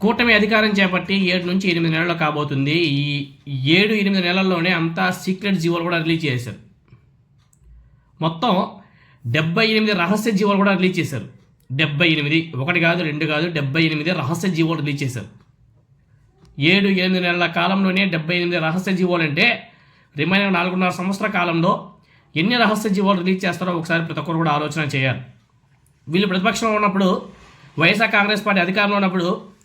కూటమి అధికారం చేపట్టి ఏడు నుంచి ఎనిమిది నెలలు కాబోతుంది. ఈ ఏడు ఎనిమిది నెలల్లోనే అంతా సీక్రెట్ జీవోలు కూడా రిలీజ్ చేశారు. మొత్తం డెబ్బై ఎనిమిది రహస్య జీవోలు కూడా రిలీజ్ చేశారు. డెబ్బై ఎనిమిది ఒకటి కాదు రెండు కాదు డెబ్బై ఎనిమిది రహస్య జీవోలు రిలీజ్ చేశారు. ఏడు ఎనిమిది నెలల కాలంలోనే డెబ్బై ఎనిమిది రహస్య జీవోలు అంటే రిమైనింగ్ నాలుగున్నర సంవత్సర కాలంలో ఎన్ని రహస్య జీవోలు రిలీజ్ చేస్తారో ఒకసారి ప్రతి ఒక్కరు కూడా ఆలోచన చేయాలి. వీళ్ళు ప్రతిపక్షంలో ఉన్నప్పుడు వైఎస్ఆర్ కాంగ్రెస్ పార్టీ అధికారంలో ఉన్నప్పుడు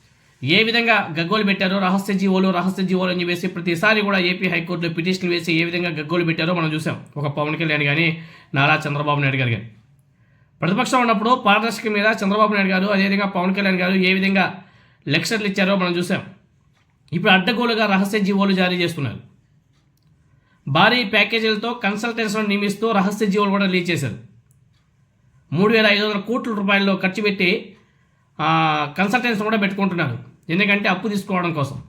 ఏ విధంగా గగ్గోలు పెట్టారో రహస్య జీవోలు రహస్య జీవోలు అని చెప్పేసి ప్రతిసారి కూడా ఏపీ హైకోర్టులో పిటిషన్లు వేసి ఏ విధంగా గగ్గోలు పెట్టారో మనం చూసాం. ఒక పవన్ కళ్యాణ్ కానీ నారా చంద్రబాబు నాయుడు గారు కానీ ప్రతిపక్షం ఉన్నప్పుడు పారదర్శక మీద చంద్రబాబు నాయుడు గారు అదేవిధంగా పవన్ కళ్యాణ్ గారు ఏ విధంగా లెక్చర్లు ఇచ్చారో మనం చూసాం. ఇప్పుడు అడ్డగోలుగా రహస్య జీవోలు జారీ చేస్తున్నారు. భారీ ప్యాకేజీలతో కన్సల్టెన్స్లను నియమిస్తూ రహస్య జీవోలు కూడా రిలీజ్ చేశారు. మూడు వేల ఐదు వందల కోట్ల రూపాయలు ఖర్చు పెట్టి కన్సల్టెన్స్ కూడా పెట్టుకుంటున్నారు. ఎందుకంటే అప్పు తీసుకోవడం కోసం.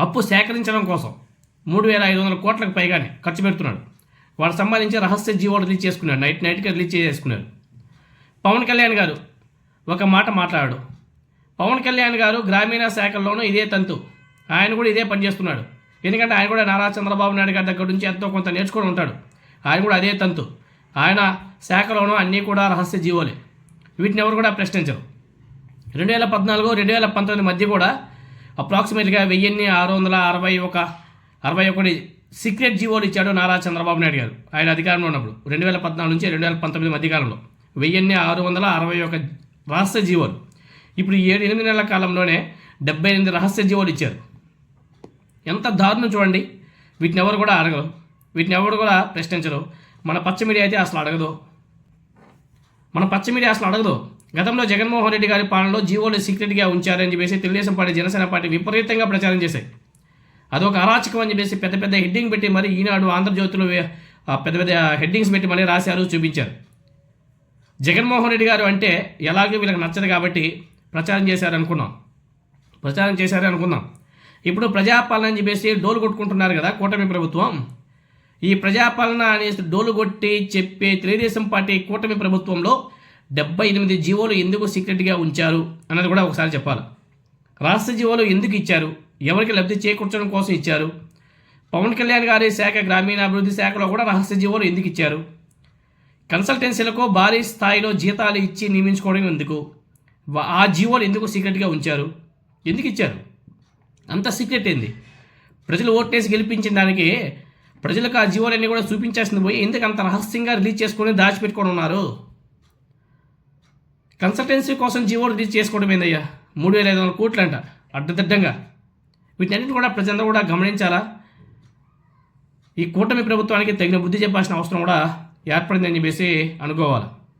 అప్పు సేకరించడం కోసం మూడు వేల ఐదు వందల కోట్లకు పైగానే ఖర్చు పెడుతున్నాడు. వాడు సంబంధించి రహస్య జీవో రిలీజ్ చేసుకున్నాడు. నైట్ నైట్గా రిలీజ్ చేసుకున్నారు పవన్ కళ్యాణ్ గారు ఒక మాట మాట్లాడాడు. పవన్ కళ్యాణ్ గారు గ్రామీణ శాఖల్లోనూ ఇదే తంతు. ఆయన కూడా ఇదే పని చేస్తున్నాడు. ఎందుకంటే ఆయన కూడా నారా చంద్రబాబు నాయుడు గారి దగ్గర నుంచి ఎంతో కొంత నేర్చుకొని ఉంటాడు. ఆయన కూడా అదే తంతు. ఆయన శాఖలోనూ అన్నీ కూడా రహస్య జీవోలే. వీటిని ఎవరు కూడా ప్రశ్నించరు. రెండు వేల పద్నాలుగు రెండు వేల పంతొమ్మిది మధ్య కూడా అప్రాక్సిమేట్గా వెయ్యిన్ని ఆరు వందల అరవై ఒక అరవై ఒకటి సీక్రెట్ జీవోలు ఇచ్చాడు నారా చంద్రబాబు నాయుడు గారు. ఆయన అధికారంలో ఉన్నప్పుడు రెండు వేల పద్నాలుగు నుంచి రెండు వేల పంతొమ్మిది మధ్యకాలంలో. వెయ్యిన్ని ఆరు వందల అరవై ఒక రహస్య జీవోలు. ఇప్పుడు ఏడు ఎనిమిది నెలల కాలంలోనే డెబ్బై ఎనిమిది రహస్య జీవోలు ఇచ్చారు. ఎంత దారుణం చూడండి. వీటిని ఎవరు కూడా అడగరు. వీటిని ఎవరు కూడా ప్రశ్నించరు. మన పచ్చ మీడియా అయితే అసలు అడగదు. మన పచ్చ మీడియా అసలు అడగదు. గతంలో జగన్మోహన్ రెడ్డి గారి పాలనలో జీవోలు సీక్రెట్గా ఉంచారని చెప్పేసి తెలుగుదేశం పార్టీ జనసేన పార్టీ విపరీతంగా ప్రచారం చేశాయి. అదొక అరాచకం అని చెప్పేసి పెద్ద పెద్ద హెడ్డింగ్ పెట్టి మరి ఈనాడు ఆంధ్రజ్యోతిలో పెద్ద పెద్ద హెడ్డింగ్స్ పెట్టి మళ్ళీ రాశారు చూపించారు. జగన్మోహన్ రెడ్డి గారు అంటే ఎలాగో వీళ్ళకి నచ్చదు కాబట్టి ప్రచారం చేశారు అనుకున్నాం. ప్రచారం చేశారు అనుకున్నాం. ఇప్పుడు ప్రజాపాలన అని చెప్పేసి డోలు కొట్టుకుంటున్నారు కదా కూటమి ప్రభుత్వం. ఈ ప్రజాపాలన అనేసి డోలు కొట్టి చెప్పే తెలుగుదేశం పార్టీ కూటమి ప్రభుత్వంలో డెబ్బై ఎనిమిది జీవోలు ఎందుకు సీక్రెట్గా ఉంచారు అన్నది కూడా ఒకసారి చెప్పాలి. రాష్ట్ర జీవోలు ఎందుకు ఇచ్చారు? ఎవరికి లబ్ధి చేకూర్చడం కోసం ఇచ్చారు? పవన్ కళ్యాణ్ గారి శాఖ గ్రామీణాభివృద్ధి శాఖలో కూడా రహస్య జీవోలు ఎందుకు ఇచ్చారు? కన్సల్టెన్సీలకు భారీ స్థాయిలో జీతాలు ఇచ్చి నియమించుకోవడం ఎందుకు? ఆ జీవోలు ఎందుకు సీక్రెట్గా ఉంచారు? ఎందుకు ఇచ్చారు? అంత సీక్రెట్ ఏంది? ప్రజలు ఓటేసి గెలిపించిన దానికి ప్రజలకు ఆ జీవోలన్నీ కూడా చూపించాల్సింది పోయి ఎందుకు అంత రహస్యంగా రిలీజ్ చేసుకొని దాచిపెట్టుకొని ఉన్నారు? కన్సల్టెన్సీ కోసం జీవో రిలీజ్ చేసుకోవడం ఏందయ్యా? మూడు వేల ఐదు వందల కోట్లు అంట అడ్డదిడ్డంగా. వీటన్నిటిని కూడా ప్రజలందరూ కూడా గమనించాలా? ఈ కూటమి ప్రభుత్వానికి తగిన బుద్ధి చెప్పాల్సిన అవసరం కూడా ఏర్పడిందని చెప్పేసి అనుకోవాలి?